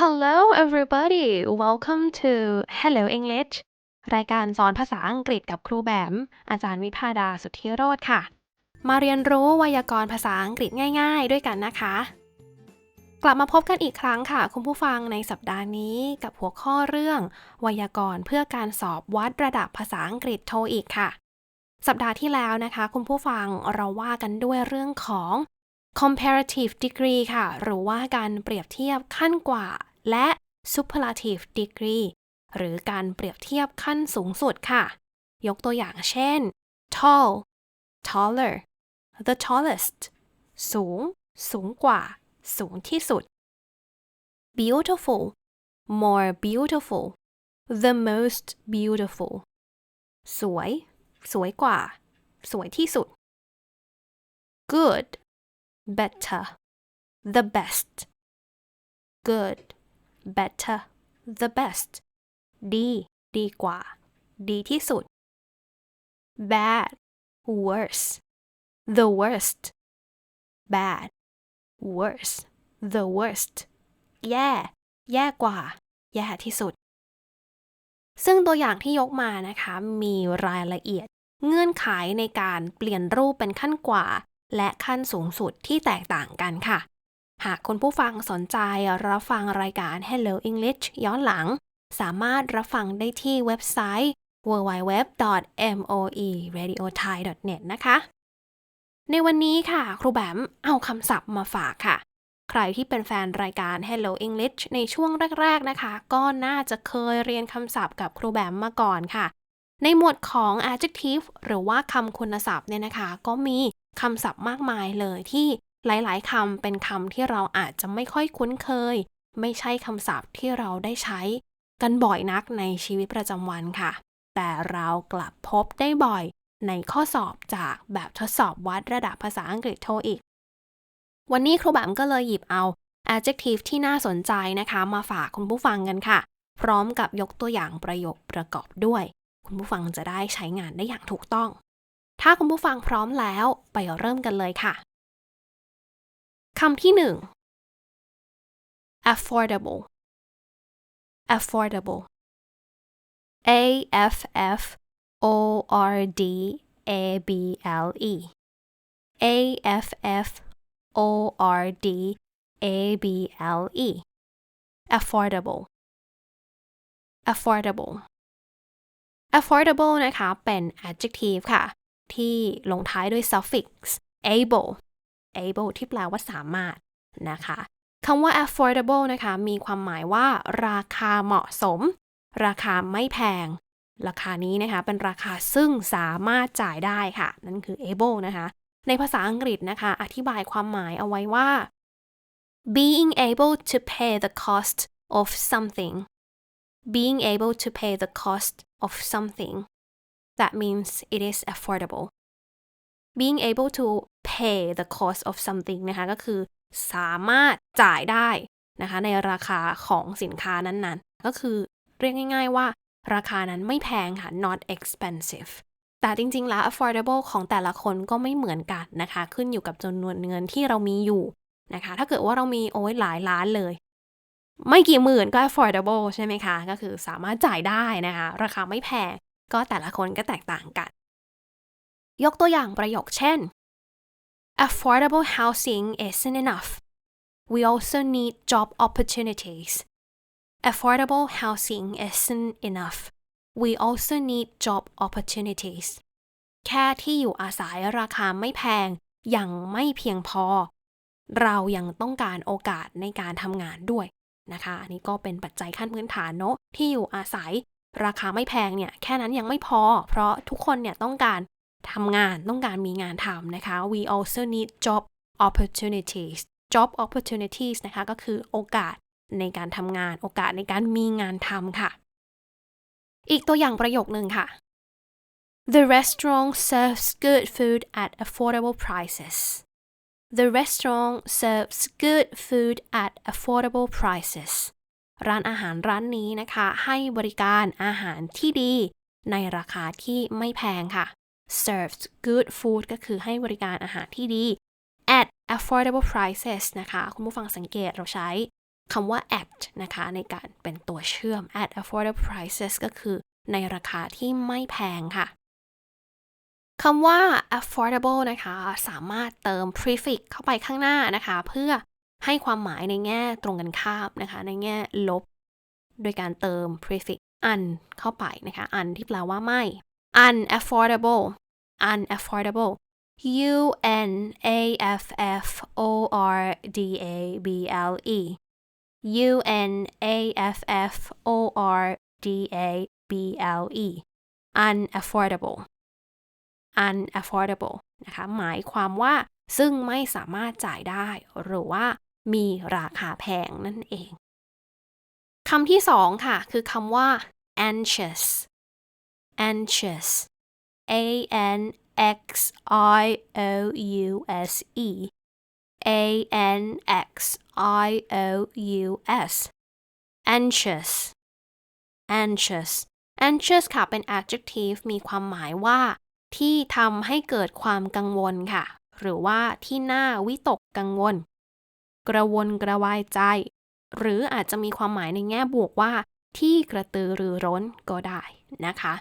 Hello everybody welcome to Hello English รายการสอนภาษาอังกฤษกับครูแบม อาจารย์วิพาดาสุทธิโรธค่ะ มาเรียนรู้ไวยากรณ์ภาษาอังกฤษง่าย ๆ ด้วยกันนะคะ กลับมาพบกันอีกครั้งค่ะ คุณผู้ฟังในสัปดาห์นี้กับหัวข้อเรื่อง ไวยากรณ์เพื่อการสอบวัดระดับภาษาอังกฤษโทอีกค่ะ สัปดาห์ที่แล้วนะคะ คุณผู้ฟังเราว่ากันด้วยเรื่องของ comparative degree ค่ะ หรือว่าการเปรียบเทียบขั้นกว่า และ superlative degree หรือการเปรียบเทียบขั้นสูงสุดค่ะ ยกตัวอย่างเช่น tall taller the tallest สูง สูงกว่า สูงที่สุด beautiful more beautiful the most beautiful สวย สวยกว่า สวยที่สุด good better the best good better the best ดี ดีกว่า ดีที่สุด bad worse the worst bad worse the worst แย่ แย่กว่า แย่ที่สุด ซึ่งตัวอย่างที่ยกมานะคะ มีรายละเอียด เงื่อนไขในการเปลี่ยนรูปเป็นขั้นกว่า และขั้นสูงสุดที่แตกต่างกันค่ะ หากคุณผู้ฟังสนใจรับฟังรายการ Hello English ย้อนหลัง สามารถรับฟังได้ที่เว็บไซต์ www.moeradiothai.net นะคะ ในวันนี้ค่ะ ครูแบมเอาคำศัพท์มาฝากค่ะ ใครที่เป็นแฟนรายการ Hello English ในช่วงแรก ๆนะคะ ก็น่าจะเคยเรียนคำศัพท์กับครูแบมมาก่อนค่ะ ในหมวดของ adjective หรือว่าคำคุณศัพท์เนี่ยนะคะ ก็มี คำศัพท์มากมายเลยที่หลาย ๆคำเป็นคำที่เราอาจจะไม่ค่อยคุ้นเคย ไม่ใช่คำศัพท์ที่เราได้ใช้ กันบ่อยนักในชีวิตประจำวันค่ะ แต่เรากลับพบได้บ่อยในข้อสอบจากแบบทดสอบวัดระดับภาษาอังกฤษโทอีก วันนี้ครูแบมก็เลยหยิบเอา adjective ที่น่าสนใจนะคะมาฝากคุณผู้ฟังกันค่ะ พร้อมกับยกตัวอย่างประโยคประกอบด้วย คุณผู้ฟังจะได้ใช้งานได้อย่างถูกต้อง ถ้าคุณผู้ฟังพร้อมแล้วไปเริ่มกันเลยค่ะคำที่หนึ่ง affordable affordable a f f o r d a b l e a f f o r d a b l e affordable affordable affordable นะคะ เป็น adjective ค่ะ ที่ลงท้ายด้วย suffix able able ที่แปลว่าสามารถนะคะคำว่า affordable นะคะ มีความหมายว่าราคาเหมาะสม ราคาไม่แพง ราคานี้นะคะ เป็นราคาซึ่งสามารถจ่ายได้ค่ะ นั่นคือ able นะคะ ในภาษาอังกฤษนะคะ อธิบายความหมายเอาไว้ว่า being able to pay the cost of something being able to pay the cost of something that means it is affordable being able to pay the cost of something นะคะก็คือสามารถจ่ายได้นะคะในราคาของสินค้านั้นๆ ก็คือเรียกง่ายๆว่าราคานั้นไม่แพงค่ะ not expensive แต่จริงๆ แล้ว affordable ของแต่ละคนก็ไม่เหมือนกันนะคะ ขึ้นอยู่กับจำนวนเงินที่เรามีอยู่นะคะ ถ้าเกิดว่าเรามีโอ้ยหลายล้านเลย ไม่กี่หมื่นก็ affordable ใช่ไหมคะ ก็คือสามารถจ่ายได้นะคะ ราคาไม่แพง ก็แต่ละคนก็แตกต่างกัน ยกตัวอย่างประโยคเช่น affordable housing isn't enough we also need job opportunities affordable housing isn't enough we also need job opportunities แค่ที่อยู่อาศัยราคาไม่แพงยังไม่เพียงพอ เรายังต้องการโอกาสในการทำงานด้วยนะคะ อันนี้ก็เป็นปัจจัยขั้นพื้นฐานเนาะที่อยู่อาศัย ราคาไม่แพงเนี่ยแค่นั้นยังไม่พอ เพราะทุกคนเนี่ยต้องการทำงานต้องการมีงานทำนะคะ we also need job opportunities job opportunities นะคะก็คือโอกาสในการทำงานโอกาสในการมีงานทำค่ะ อีกตัวอย่างประโยคหนึ่งค่ะ The restaurant serves good food at affordable prices The restaurant serves good food at affordable prices ร้านอาหารร้านนี้นะคะ ให้บริการอาหารที่ดี ในราคาที่ไม่แพงค่ะ serves good food ก็คือให้บริการอาหารที่ดี at affordable prices นะคะ คุณผู้ฟังสังเกตเราใช้คำว่า at นะคะ ในการเป็นตัวเชื่อม at affordable prices ก็คือในราคาที่ไม่แพงค่ะคำว่า affordable นะคะ สามารถเติม prefix เข้าไปข้างหน้านะคะ เพื่อ ให้ความหมายในแง่ตรงกันข้ามนะคะ ในแง่ลบ โดยการเติม prefix un เข้าไปนะคะ un ที่แปลว่าไม่ unaffordable unaffordable u n a f f o r d a b l e u n a f f o r d a b l e unaffordable unaffordable นะคะ หมายความว่าซึ่งไม่สามารถจ่ายได้ หรือว่า มีราคาแพงนั่นเองคำที่สองค่ะ คือคำว่า anxious anxious a n x i o u s e a n x i o u s anxious anxious anxious ค่ะ เป็น adjective มีความหมายว่า ที่ทำให้เกิดความกังวลค่ะ หรือว่าที่น่าวิตกกังวล กระวนกระวายใจ หรืออาจจะมีความหมายในแง่บวกว่า ที่กระตือรือร้นก็ได้นะคะ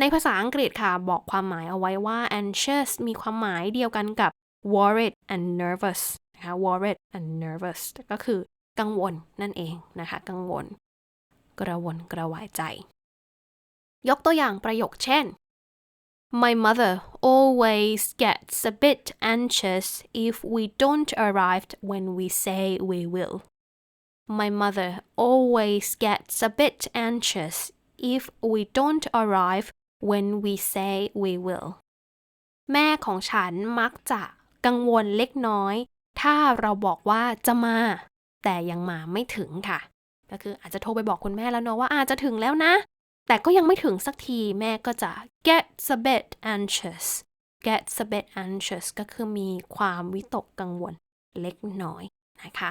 ในภาษาอังกฤษค่ะ บอกความหมายเอาไว้ว่า anxious มีความหมายเดียวกันกับ worried and nervous นะคะ worried and nervous ก็คือกังวลนั่นเองนะคะ กังวล กระวนกระวายใจ ยกตัวอย่างประโยคเช่น My mother always gets a bit anxious if we don't arrive when we say we will. My mother always gets a bit anxious if we don't arrive when we say we will. แม่ของฉันมักจะกังวลเล็กน้อย ถ้าเราบอกว่าจะมา แต่ยังมาไม่ถึงค่ะ ก็คืออาจจะโทรไปบอกคุณแม่แล้วเนาะว่าอาจจะถึงแล้วนะ แต่ก็ยังไม่ถึงสักทีแม่ก็จะ get a bit anxious get a bit anxious ก็คือมีความวิตกกังวลเล็กน้อยนะคะ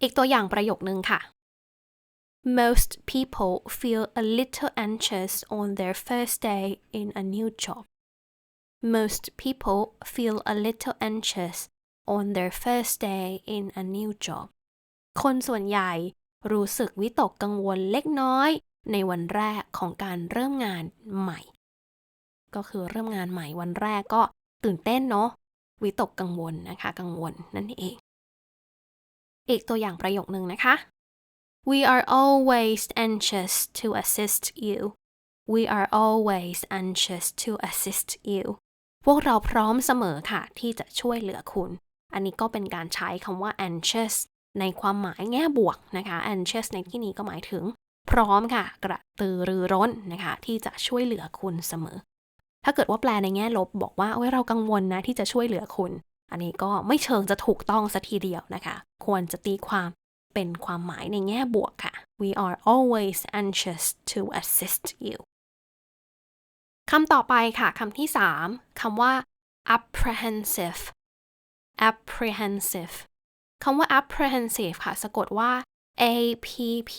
อีกตัวอย่างประโยคนึงค่ะ Most people feel a little anxious on their first day in a new job. Most people feel a little anxious on their first day in a new job. คนส่วนใหญ่รู้สึกวิตกกังวลเล็กน้อย ในวันแรกของการเริ่มงานใหม่ ก็คือเริ่มงานใหม่วันแรกก็ตื่นเต้นเนาะวิตกกังวลนะคะ กังวลนั่นเอง อีกตัวอย่างประโยคนึงนะคะ We are always anxious to assist you. We are always anxious to assist you. พวกเราพร้อมเสมอค่ะ ที่จะช่วยเหลือคุณ อันนี้ก็เป็นการใช้คำว่า anxious ในความหมายแง่บวกนะคะ anxious ในที่นี้ก็หมายถึง พร้อมค่ะ กระตือรือร้นนะคะ ที่จะช่วยเหลือคุณเสมอ ถ้าเกิดว่าแปลในแง่ลบบอกว่าเอ้ยเรากังวลนะที่จะช่วยเหลือคุณ อันนี้ก็ไม่เชิงจะถูกต้องสัทีเดียวนะคะ ควรจะตีความเป็นความหมายในแง่บวกค่ะ We are always anxious to assist you คำต่อไปค่ะคำที่ 3คำว่า apprehensive apprehensive คำว่า apprehensive ค่ะ สะกดว่า a p p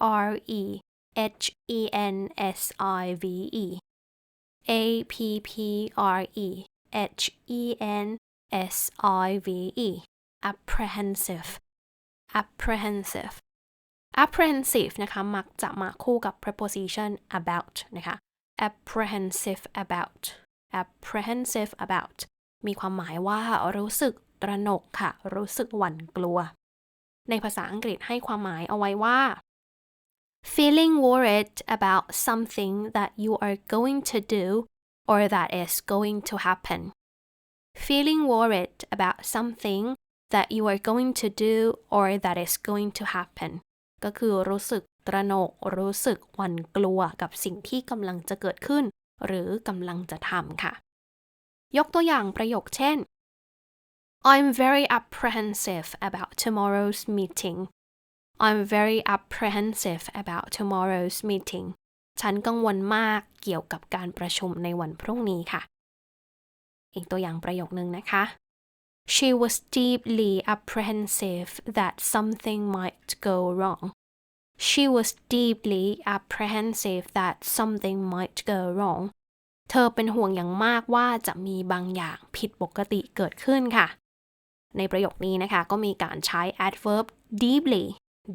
r e h e n s i v e a p p r e h e n s i v e apprehensive apprehensive apprehensive นะคะ มักจะมาคู่กับ preposition about นะคะ apprehensive about apprehensive about มีความหมายว่ารู้สึกตระหนกค่ะ รู้สึกหวั่นกลัว ในภาษาอังกฤษให้ความหมายเอาไว้ว่า feeling worried about something that you are going to do or that is going to happen feeling worried about something that you are going to do or that is going to happen ก็คือรู้สึกตระหนกรู้สึกหวั่นกลัวกับสิ่งที่กำลังจะเกิดขึ้น หรือกำลังจะทำค่ะ ยกตัวอย่างประโยคเช่น I'm very apprehensive about tomorrow's meeting I'm very apprehensive about tomorrow's meeting ฉันกังวลมากเกี่ยวกับการประชุมในวันพรุ่งนี้ค่ะ อีกตัวอย่างประโยคนึงนะคะ She was deeply apprehensive that something might go wrong. She was deeply apprehensive that something might go wrong. เธอเป็นห่วงอย่างมากว่าจะมีบางอย่างผิดปกติเกิดขึ้นค่ะ ในประโยคนี้นะคะ ก็มีการใช้ adverb deeply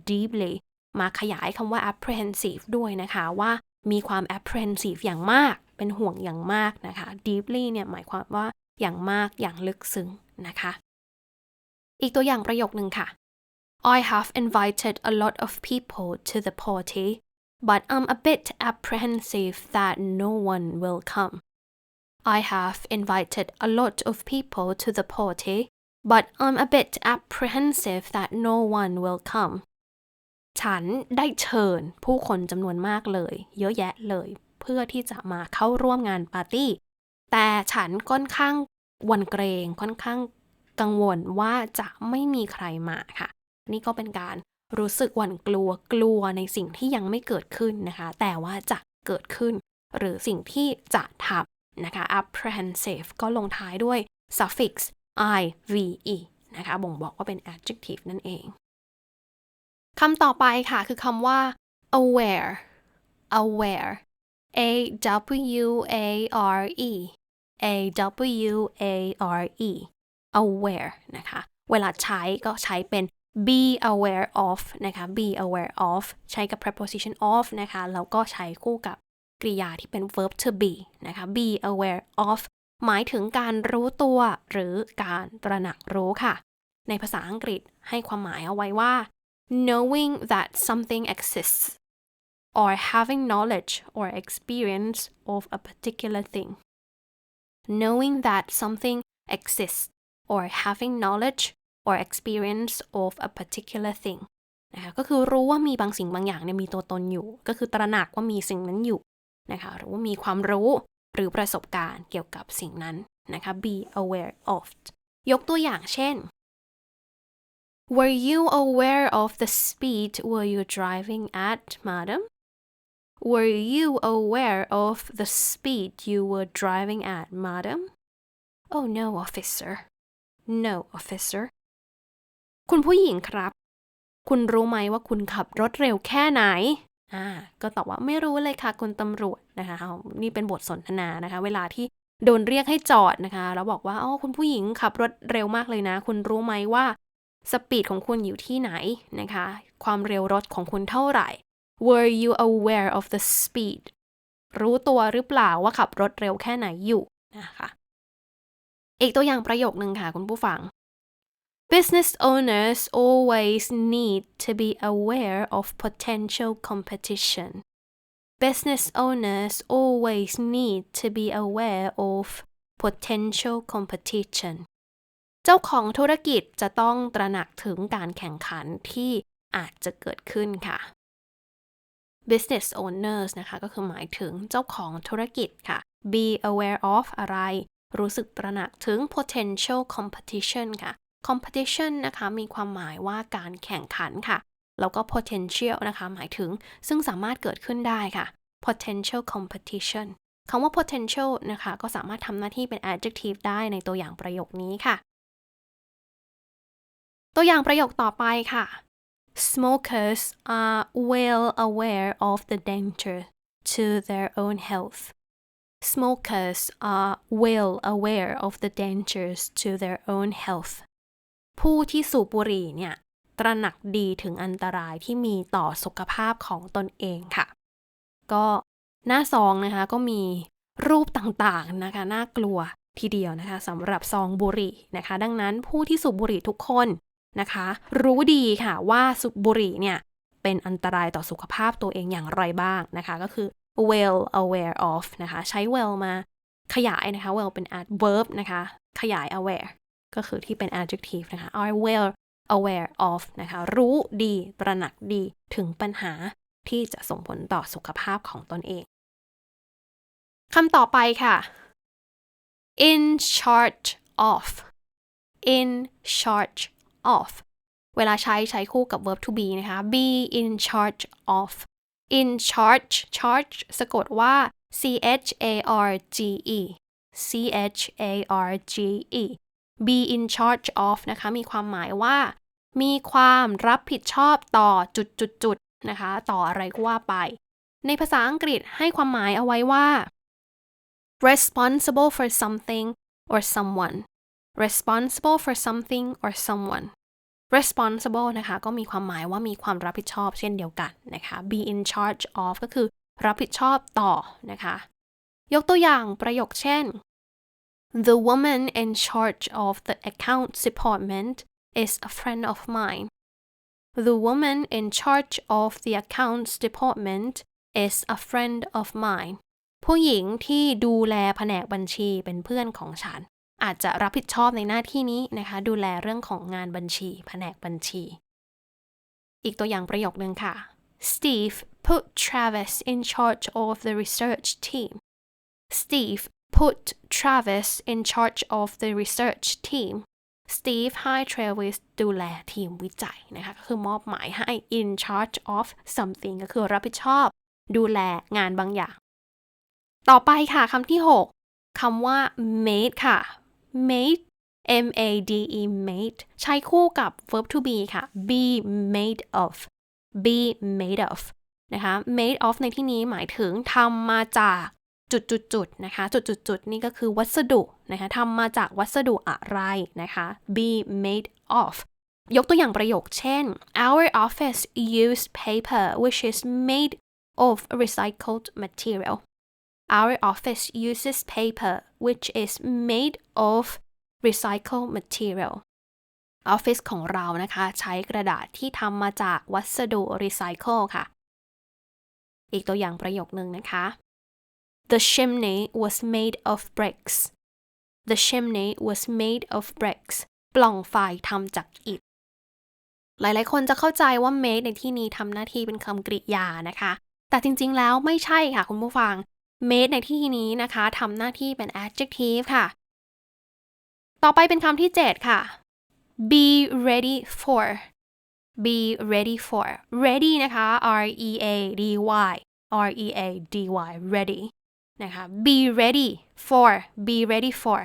deeply มาขยายคำว่า apprehensive ด้วยนะคะว่ามีความ apprehensive อย่างมาก เป็นห่วงอย่างมากนะคะ deeply เนี่ยหมายความว่าอย่างมากอย่างลึกซึ้งนะคะ อีกตัวอย่างประโยคนึงค่ะ I have invited a lot of people to the party but I'm a bit apprehensive that no one will come I have invited a lot of people to the party but I'm a bit apprehensive that no one will come ฉันได้เชิญผู้คนจำนวนมากเลย เยอะแยะเลย เพื่อที่จะมาเข้าร่วมงานปาร์ตี้ แต่ฉันค่อนข้างวันเกรงค่อนข้างกังวลว่าจะไม่มีใครมาค่ะ นี่ก็เป็นการรู้สึกหวั่นกลัวกลัวในสิ่งที่ยังไม่เกิดขึ้นนะคะ แต่ว่าจะเกิดขึ้น หรือสิ่งที่จะทำนะคะ apprehensive ก็ลงท้ายด้วย suffix ive นะคะบ่งบอกว่าเป็น adjective นั่นเองคำต่อไปค่ะ คือคำว่า aware aware a w a r e a w a r e aware นะคะ เวลาใช้ก็ใช้เป็น be aware of นะคะ be aware of ใช้กับ preposition of นะคะ แล้วก็ใช้คู่กับกริยาที่เป็น verb to be นะคะ be aware of หมายถึงการรู้ตัวหรือการตระหนักรู้ค่ะ ในภาษาอังกฤษให้ความหมายเอาไว้ว่า knowing that something exists or having knowledge or experience of a particular thing knowing that something exists or having knowledge or experience of a particular thing นะคะก็คือรู้ว่ามีบางสิ่งบางอย่างเนี่ยมีตัวตนอยู่ ก็คือตระหนักว่ามีสิ่งนั้นอยู่นะคะหรือว่ามีความรู้ หรือประสบการณ์เกี่ยวกับสิ่งนั้นนะคะ be aware of ยกตัวอย่างเช่น Were you aware of the speed were you driving at madam Were you aware of the speed you were driving at madam Oh no officer No officer คุณผู้หญิงครับ คุณรู้ไหมว่าคุณขับรถเร็วแค่ไหน อ่าก็ตอบว่าไม่รู้เลยค่ะคุณตำรวจนะคะนี่เป็นบทสนทนานะคะ เวลาที่โดนเรียกให้จอดนะคะ แล้วบอกว่าอ๋อคุณผู้หญิงขับรถเร็วมากเลยนะ คุณรู้ไหมว่าสปีดของคุณอยู่ที่ไหนนะคะ ความเร็วรถของคุณเท่าไหร่ Were you aware of the speed รู้ตัวหรือเปล่าว่าขับรถเร็วแค่ไหนอยู่นะคะ อีกตัวอย่างประโยคนึงค่ะคุณผู้ฟัง Business owners always need to be aware of potential competition. Business owners always need to be aware of potential competition. เจ้าของธุรกิจจะต้องตระหนักถึงการแข่งขันที่อาจจะเกิดขึ้นค่ะ business owners นะคะก็คือหมายถึงเจ้าของธุรกิจค่ะ be aware of อะไร รู้สึกตระหนักถึง potential competition ค่ะ competition นะคะมีความหมายว่าการแข่งขันค่ะ แล้วก็ potential นะคะหมายถึงซึ่งสามารถเกิดขึ้นได้ค่ะ potential competition คำว่า potential นะคะ ก็สามารถทำหน้าที่เป็น adjective ได้ในตัวอย่างประโยคนี้ค่ะ ตัวอย่างประโยคต่อไปค่ะ Smokers are well aware of the danger to their own health. Smokers are well aware of the dangers to their own health. ผู้ที่สูบบุหรี่เนี่ยตระหนักดีถึงอันตรายที่มีต่อสุขภาพของตนเองค่ะ ก็หน้าซองนะคะก็มีรูปต่างๆนะคะน่ากลัวทีเดียวนะคะสำหรับซองบุหรี่นะคะ ดังนั้นผู้ที่สูบบุหรี่ทุกคนนะคะ รู้ดีค่ะว่าสูบบุหรี่เนี่ยเป็นอันตรายต่อสุขภาพตัวเองอย่างไรบ้างนะคะ ก็คือ well aware of นะคะ ใช้ well มาขยายนะคะ well เป็น adverb นะคะ ขยาย aware ก็คือที่เป็น adjective นะคะ are well aware of นะคะ รู้ดี ตระหนักดี ถึงปัญหาที่จะส่งผลต่อสุขภาพของตนเอง คำต่อไปค่ะ in charge of in charge of เวลาใช้ใช้คู่กับ verb to be นะคะ be in charge of in charge charge สะกดว่า c h a r g e c h a r g e be in charge of นะคะ มีความหมายว่า มีความรับผิดชอบต่อจุดจุดจุดนะคะ ต่ออะไรก็ว่าไป ในภาษาอังกฤษให้ความหมายเอาไว้ว่า responsible for something or someone responsible for something or someone responsible นะคะ ก็มีความหมายว่ามีความรับผิดชอบเช่นเดียวกันนะคะ be in charge of ก็คือรับผิดชอบต่อนะคะ ยกตัวอย่างประโยคเช่น The woman in charge of the accounts department is a friend of mine. The woman in charge of the accounts department is a friend of mine. ผู้หญิงที่ดูแลแผนกบัญชีเป็นเพื่อนของฉัน อาจจะรับผิดชอบในหน้าที่นี้นะคะ ดูแลเรื่องของงานบัญชี แผนกบัญชี อีกตัวอย่างประโยคนึงค่ะ Steve put Travis in charge of the research team. Steve put Travis in charge of the research team. Steve ให้ Travis ดูแลทีมวิจัยนะคะก็คือมอบหมายให้ in charge of something ก็คือรับผิดชอบ ดูแลงานบางอย่าง ต่อไปค่ะคำที่ 6คำว่า made ค่ะ made M A D E made ใช้คู่กับ verb to be ค่ะ be made of be made of นะคะ made of ในที่นี้หมายถึงทำมาจาก จุดจุดจุดนะคะจุดจุดจุดนี่ก็คือวัสดุนะคะทำมาจากวัสดุอะไรนะคะ be made of ยกตัวอย่างประโยคเช่น our office use paper which is made of recycled material our office uses paper which is made of recycled material ออฟฟิศของเรานะคะ ใช้กระดาษที่ทำมาจากวัสดุรีไซเคิลค่ะ อีกตัวอย่างประโยคนึงนะคะ The chimney was made of bricks The chimney was made of bricks ปล่องไฟทำจากอิฐ หลายๆ คนจะเข้าใจว่า made ในที่นี้ทำหน้าที่เป็นคำกริยานะคะ แต่จริงๆ แล้วไม่ใช่ค่ะคุณผู้ฟัง made ในที่นี้นะคะทำหน้าที่เป็น adjective ค่ะ ต่อไปเป็นคำที่ 7 ค่ะ be ready for be ready for ready นะคะ R E A D Y R E A D Y ready นะคะ be ready for be ready for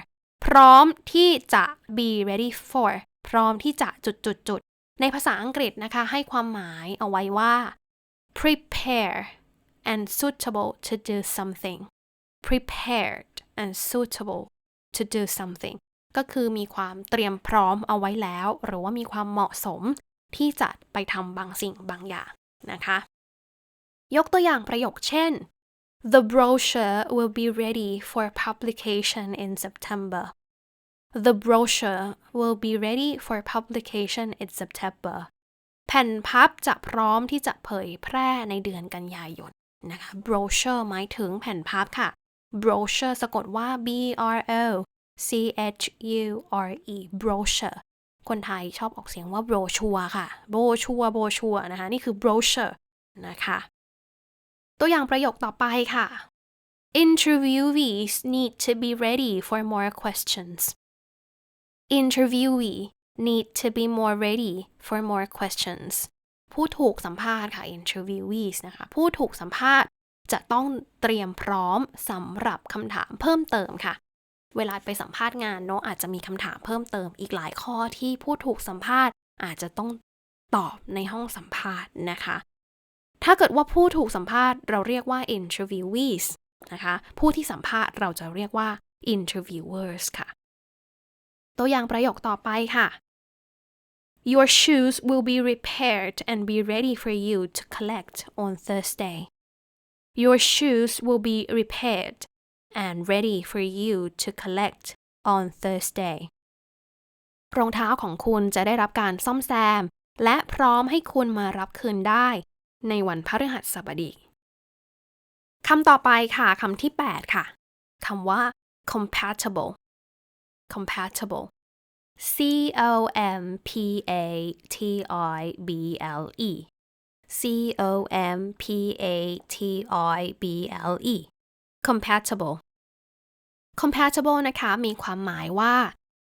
พร้อมที่จะ be ready for พร้อมที่จะจุดจุดจุดในภาษาอังกฤษนะคะ ให้ความหมายเอาไว้ว่า prepare and suitable to do something prepared and suitable to do something ก็คือมีความเตรียมพร้อมเอาไว้แล้ว หรือว่ามีความเหมาะสมที่จะไปทำบางสิ่งบางอย่างนะคะ ยกตัวอย่างประโยคเช่น The brochure will be ready for publication in September. The brochure will be ready for publication in September. แผ่นพับจะพร้อมที่จะเผยแพร่ในเดือนกันยายนนะคะ brochure หมายถึงแผ่นพับค่ะ brochure สะกดว่า b r o c h u r e brochure คนไทยชอบออกเสียงว่า brochure ค่ะ brochure brochure นะคะ นี่คือ brochure นะคะ ตัวอย่างประโยคต่อไปค่ะ Interviewees need to be ready for more questions. Interviewee need to be more ready for more questions. ผู้ถูกสัมภาษณ์ค่ะ interviewees นะคะ ผู้ถูกสัมภาษณ์จะต้องเตรียมพร้อมสำหรับคำถามเพิ่มเติมค่ะ เวลาไปสัมภาษณ์งานเนาะอาจจะมีคำถามเพิ่มเติมอีกหลายข้อที่ผู้ถูกสัมภาษณ์อาจจะต้องตอบในห้องสัมภาษณ์นะคะ ถ้าเกิดว่าผู้ถูกสัมภาษณ์เราเรียกว่า interviewees นะคะ ผู้ที่สัมภาษณ์เราจะเรียกว่า interviewers ค่ะ ตัวอย่างประโยคต่อไปค่ะ Your shoes will be repaired and be ready for you to collect on Thursday. Your shoes will be repaired and ready for you to collect on Thursday. รองเท้าของคุณจะได้รับการซ่อมแซม และพร้อมให้คุณมารับคืนได้ ในวันพฤหัสบดีคำต่อไปค่ะคำที่ 8 ค่ะคำว่า compatible compatible C O M P A T I B L E C O M P A T I B L E compatible compatible นะคะ มีความหมายว่า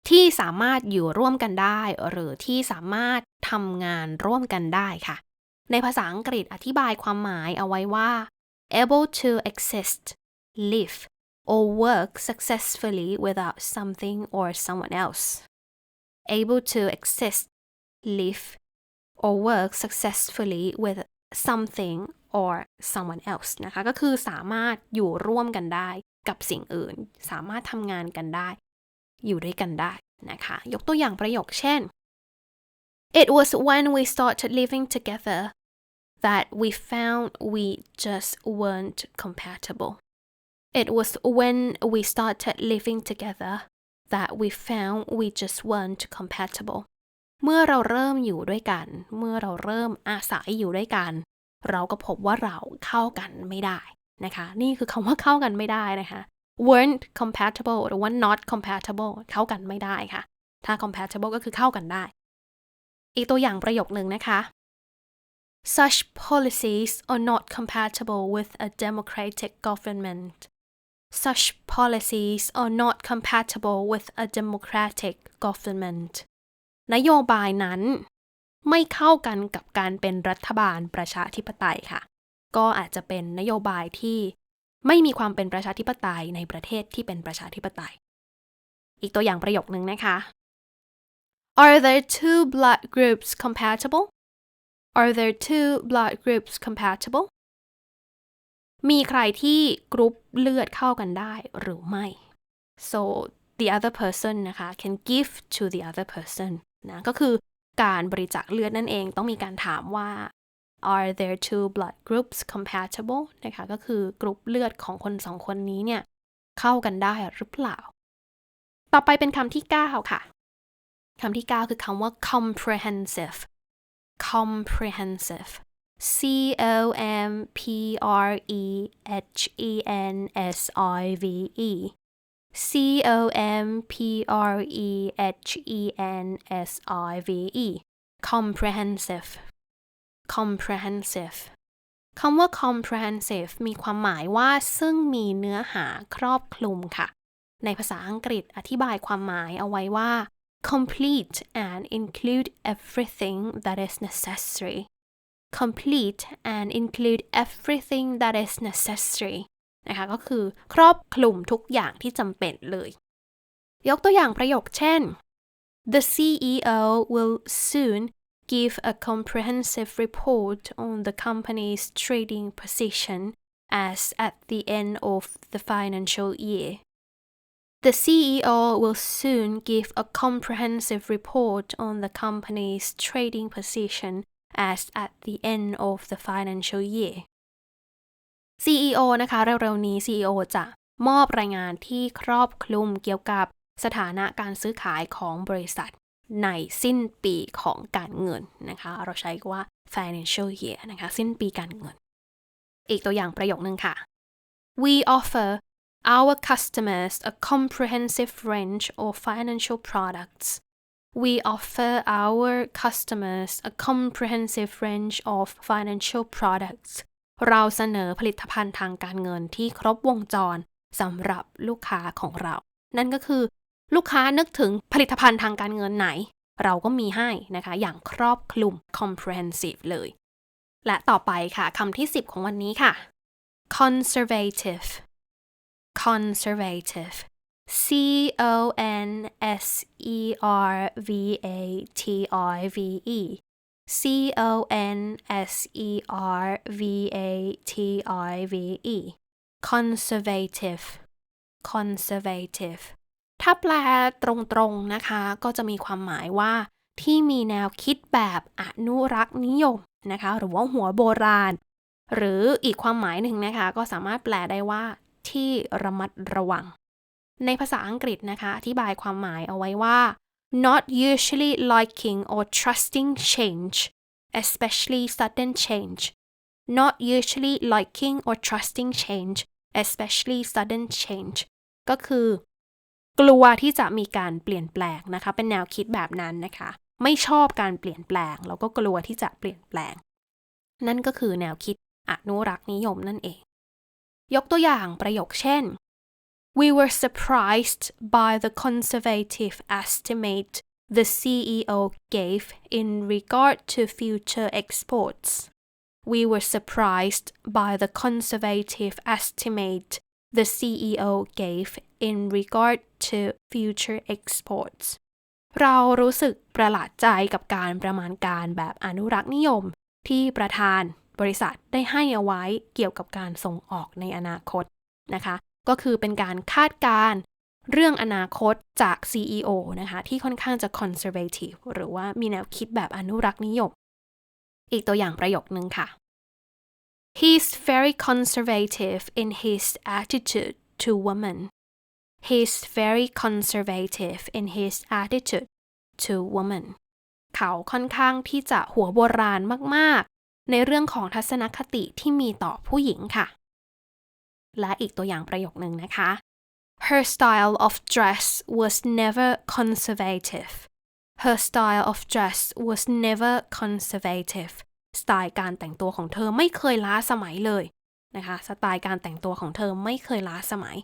ที่สามารถอยู่ร่วมกันได้ หรือที่สามารถทำงานร่วมกันได้ค่ะ ในภาษาอังกฤษอธิบายความหมายเอาไว้ว่า able to exist live or work successfully without something or someone else able to exist live or work successfully with something or someone else นะคะก็คือสามารถอยู่ร่วมกันได้กับสิ่งอื่น สามารถทำงานกันได้ อยู่ด้วยกันได้นะคะยกตัวอย่างประโยคเช่น It was when we started living together that we found we just weren't compatible. It was when we started living together that we found we just weren't compatible. เมื่อเราเริ่มอยู่ด้วยกัน เมื่อเราเริ่มอาศัยอยู่ด้วยกัน เราก็พบว่าเราเข้ากันไม่ได้นะคะ นี่คือคำว่าเข้ากันไม่ได้นะคะ weren't compatible หรือว่า not compatible เข้ากันไม่ได้ค่ะ ถ้า compatible ก็คือเข้ากันได้ อีกตัวอย่างประโยคหนึ่งนะคะ Such policies are not compatible with a democratic government. Such policies are not compatible with a democratic government. นโยบายนั้น ไม่เข้ากันกับการเป็นรัฐบาลประชาธิปไตยค่ะ ก็อาจจะเป็นนโยบายที่ไม่มีความเป็นประชาธิปไตยในประเทศที่เป็นประชาธิปไตย อีกตัวอย่างประโยคนึงนะคะ Are there two blood groups compatible? Are there two blood groups compatible? มีใครที่กรุ๊ปเลือดเข้ากันได้หรือไม่ so the other person นะคะ can give to the other person นะก็คือการบริจาคเลือดนั่นเองต้องมีการถามว่า are there two blood groups compatible นะคะก็คือกรุ๊ปเลือดของคนสองคนนี้เนี่ย เข้ากันได้หรือเปล่า ต่อไปเป็นคำที่ 9 ค่ะคำที่ 9 คือคำว่า comprehensive comprehensive C O M P R E H E N S I V E C O M P R E H E N S I V E comprehensive comprehensive คำว่า comprehensive มีความหมายว่าซึ่งมีเนื้อหาครอบคลุมค่ะ ในภาษาอังกฤษอธิบายความหมายเอาไว้ว่า complete and include everything that is necessary complete and include everything that is necessary นะคะก็คือครอบคลุมทุกอย่างที่จำเป็นเลย ยกตัวอย่างประโยคเช่น The CEO will soon give a comprehensive report on the company's trading position as at the end of the financial year. The CEO will soon give a comprehensive report on the company's trading position as at the end of the financial year. CEO นะคะเร็วๆนี้ CEO จะมอบรายงานที่ครอบคลุมเกี่ยวกับสถานะการซื้อขายของบริษัทในสิ้นปีของการเงินนะคะ เราใช้ว่า financial year นะคะ สิ้นปีการเงิน อีกตัวอย่างประโยคนึงค่ะ We offer our customers a comprehensive range of financial products. We offer our customers a comprehensive range of financial products. เราเสนอผลิตภัณฑ์ทางการเงินที่ครบวงจรสำหรับลูกค้าของเรา นั่นก็คือ ลูกค้านึกถึงผลิตภัณฑ์ทางการเงินไหน เราก็มีให้นะคะ อย่างครอบคลุม comprehensive เลย และต่อไปค่ะคำที่ 10 ของวันนี้ค่ะ conservative conservative C O N S E R V A T I V E C O N S E R V A T I V E conservative conservative ถ้าแปลตรงๆนะคะ ก็จะมีความหมายว่า ที่มีแนวคิดแบบอนุรักษ์นิยมนะคะ หรือว่าหัวโบราณ หรืออีกความหมายหนึ่งนะคะ ก็สามารถแปลได้ว่า ที่ระมัดระวัง ในภาษาอังกฤษนะคะ อธิบายความหมายเอาไว้ว่า not usually liking or trusting change especially sudden change not usually liking or trusting change especially sudden change ก็คือกลัวที่จะมีการเปลี่ยนแปลงนะคะ เป็นแนวคิดแบบนั้นนะคะ ไม่ชอบการเปลี่ยนแปลง แล้วก็กลัวที่จะเปลี่ยนแปลง นั่นก็คือแนวคิดอนุรักษ์นิยมนั่นเอง ยกตัวอย่างประโยคเช่น We were surprised by the conservative estimate the CEO gave in regard to future exports. We were surprised by the conservative estimate the CEO gave in regard to future exports. เรารู้สึกประหลาดใจกับการประมาณการแบบอนุรักษ์นิยมที่ประธาน บริษัทได้ให้เอาไว้เกี่ยวกับการส่งออกในอนาคตนะคะ ก็คือเป็นการคาดการเรื่องอนาคตจาก CEO นะคะ ที่ค่อนข้างจะ conservative หรือว่ามีแนวคิดแบบอนุรักษ์นิยม อีกตัวอย่างประโยคนึงค่ะ He's very conservative in his attitude to women. He's very conservative in his attitude to women. เขาค่อนข้างที่จะหัวโบราณมากๆ ในเรื่องของทัศนคติที่มีต่อผู้หญิงค่ะ และอีกตัวอย่างประโยคนึงนะคะ Her style of dress was never conservative. Her style of dress was never conservative. สไตล์การแต่งตัวของเธอไม่เคยล้าสมัยเลยนะคะ สไตล์การแต่งตัวของเธอไม่เคยล้าสมัย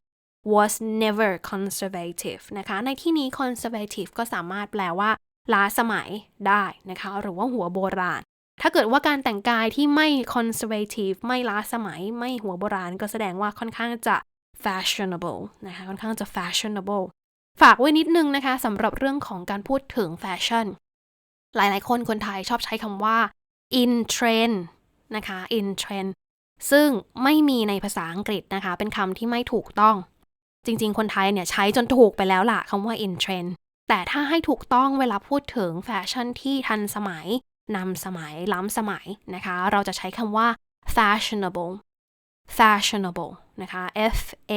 was never conservative นะคะ ในที่นี้ conservative ก็สามารถแปลว่า ล้าสมัยได้นะคะ หรือว่าหัวโบราณ ถ้าเกิดว่าการแต่งกายที่ไม่ conservative ไม่ล้าสมัย ไม่หัวโบราณ ก็แสดงว่าค่อนข้างจะ fashionable นะคะ ค่อนข้างจะ fashionable ฝากไว้นิดนึงนะคะสำหรับเรื่องของการพูดถึงแฟชั่น หลายๆ คนคนไทยชอบใช้คำว่า in trend นะคะ in trend ซึ่งไม่มีในภาษาอังกฤษนะคะ เป็นคำที่ไม่ถูกต้อง จริง ๆ คนไทยเนี่ยใช้จนถูกไปแล้วล่ะคำว่า in trend แต่ถ้าให้ถูกต้องเวลาพูดถึงแฟชั่นที่ทันสมัย นำสมัยล้ำสมัยนะคะ เราจะใช้คำว่า fashionable fashionable นะคะ f a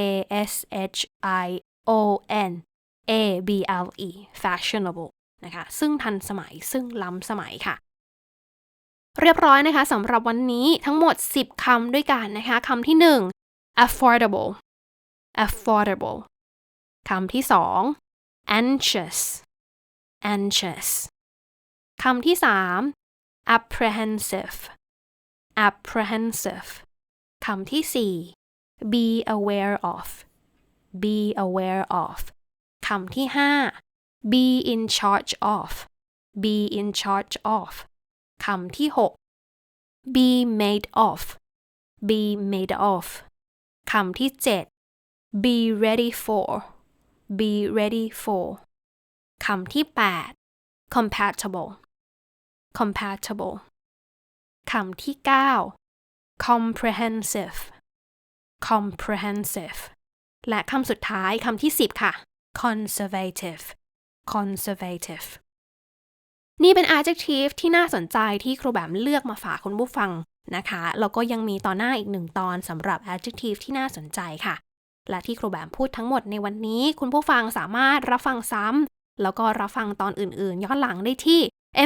s h i o n a b l e fashionable นะคะ ซึ่งทันสมัย ซึ่งล้ำสมัยค่ะ เรียบร้อยนะคะสำหรับวันนี้ทั้งหมด 10คำด้วยกันนะคะคำที่ 1 affordable affordable คำที่ 2 anxious anxious คำที่3 apprehensive apprehensive คำที่4 be aware of be aware of คำที่5 be in charge of be in charge of คำที่6 be made of be made of คำที่7 be ready for be ready for คำที่8 compatible compatible คำที่ 9 comprehensive comprehensive และคำสุดท้ายคำที่ 10 ค่ะ conservative conservative นี่เป็น adjective ที่น่าสนใจที่ครูแบมเลือกมาฝากคุณผู้ฟังนะคะ แล้วก็ยังมีตอนหน้าอีกหนึ่งตอนสำหรับ adjective ที่น่าสนใจค่ะ และที่ครูแบมพูดทั้งหมดในวันนี้ คุณผู้ฟังสามารถรับฟังซ้ำแล้วก็รับฟังตอนอื่นๆ ย้อนหลังได้ที่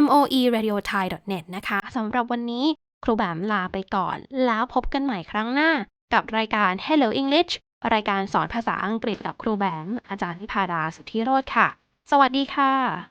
moeradiothai.net นะคะสำหรับวันนี้ครูแบมลาไปก่อน แล้วพบกันใหม่ครั้งหน้า กับรายการ Hello English รายการสอนภาษาอังกฤษกับครูแบมอาจารย์นิพาดาสุทธิโรธค่ะ สวัสดีค่ะ